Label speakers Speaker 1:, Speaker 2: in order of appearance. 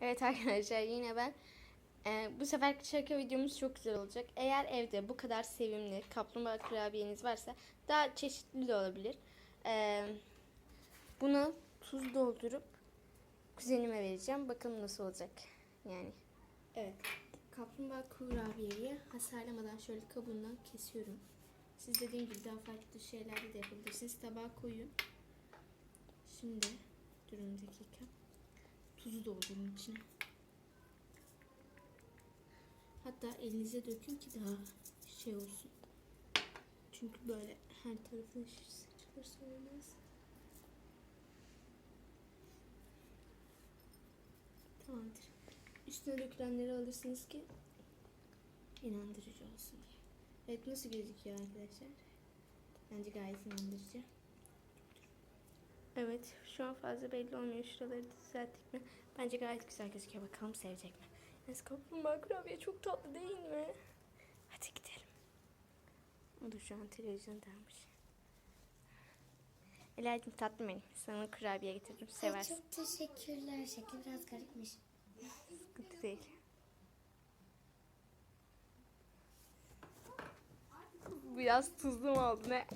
Speaker 1: Evet arkadaşlar yine ben. Ee, bu sefer şaka videomuz çok güzel olacak. Eğer evde bu kadar sevimli kaplumbağa kurabiyeniz varsa daha çeşitli de olabilir. Ee, buna tuz doldurup kuzenime vereceğim. Bakalım nasıl olacak. Yani. Evet. Kaplumbağa kurabiyeyi hasarlamadan şöyle kabuğundan kesiyorum. Siz dediğim gibi daha farklı şeylerde de yapabilirsiniz. Tabağa koyun. Şimdi durun bir dakika. Tuzu doldurun içine. Hatta elinize dökün ki daha şey olsun. Çünkü böyle her tarafına saçılırsa olmaz. Tamamdır. Üstüne dökülenleri alırsınız ki inandırıcı olsun diye. Evet nasıl gözüküyor arkadaşlar? Bence gayet inandırıcı. Evet şu an fazla belli olmuyor. Şuraları düzelttik mi? Bence gayet güzel gözüküyor. Bakalım sevecek mi? Enes kaplumbağa kurabiye çok tatlı değil mi? Hadi gidelim. O da şu an televizyondaymış. Ela'cığım tatlı benim. Sana kurabiye getirdim.
Speaker 2: Ay,
Speaker 1: Seversin.
Speaker 2: çok teşekkürler. Şekli biraz garipmiş.
Speaker 1: Sıkıntı değil. Biraz tuzlu mu oldu ne?